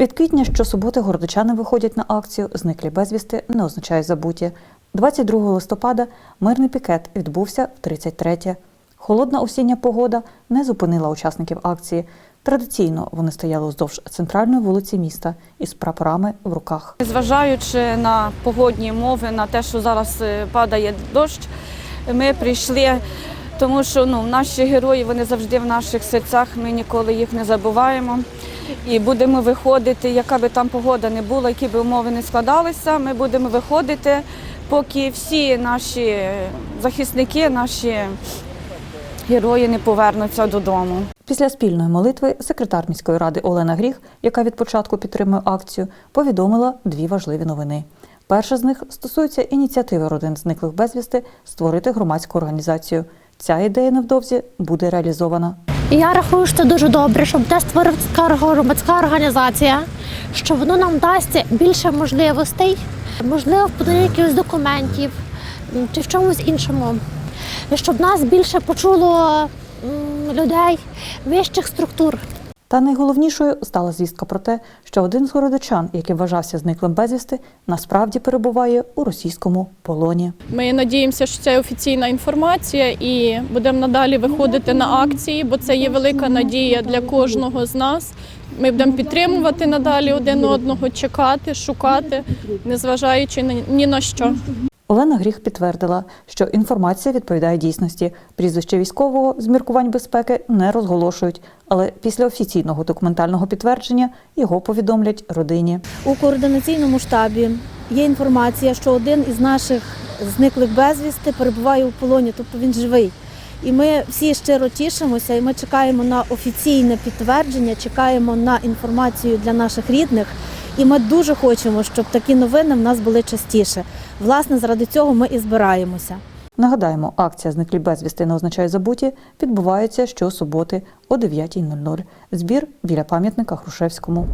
Від квітня щосуботи городочани виходять на акцію Зниклі безвісти не означає забуті. 22 листопада мирний пікет відбувся в 33-те. Холодна осіння погода не зупинила учасників акції. Традиційно вони стояли уздовж центральної вулиці міста із прапорами в руках. Зважаючи на погодні умови, на те, що зараз е, падає дощ, ми прийшли, тому що ну, наші герої вони завжди в наших серцях, ми ніколи їх не забуваємо. І будемо виходити, яка би там погода не була, які би умови не складалися, ми будемо виходити, поки всі наші захисники, наші герої не повернуться додому. Після спільної молитви секретар міської ради Олена Гріх, яка від початку підтримує акцію, повідомила дві важливі новини. Перша з них стосується ініціативи родин зниклих безвісти створити громадську організацію. Ця ідея невдовзі буде реалізована. Я рахую, що це дуже добре, щоб де створила громадська організація, що воно нам дасть більше можливостей, можливо, в поданні якихось документів чи в чомусь іншому, щоб нас більше почуло людей вищих структур. Та найголовнішою стала звістка про те, що один з городочан, який вважався зниклим безвісти, насправді перебуває у російському полоні. Ми надіємося, що це офіційна інформація, і будемо надалі виходити на акції, бо це є велика надія для кожного з нас. Ми будемо підтримувати надалі один одного, чекати, шукати, незважаючи ні на що. Олена Гріх підтвердила, що інформація відповідає дійсності. Прізвище військового з міркувань безпеки не розголошують, але після офіційного документального підтвердження його повідомлять родині. У координаційному штабі є інформація, що один із наших зниклих безвісти перебуває у полоні, тобто він живий. І ми всі щиро тішимося, і ми чекаємо на офіційне підтвердження, чекаємо на інформацію для наших рідних. І ми дуже хочемо, щоб такі новини в нас були частіше. Власне, заради цього ми і збираємося. Нагадаємо, акція Зниклі безвісти не означає забуті відбувається щосуботи о 9.00. Збір біля пам'ятника Грушевському.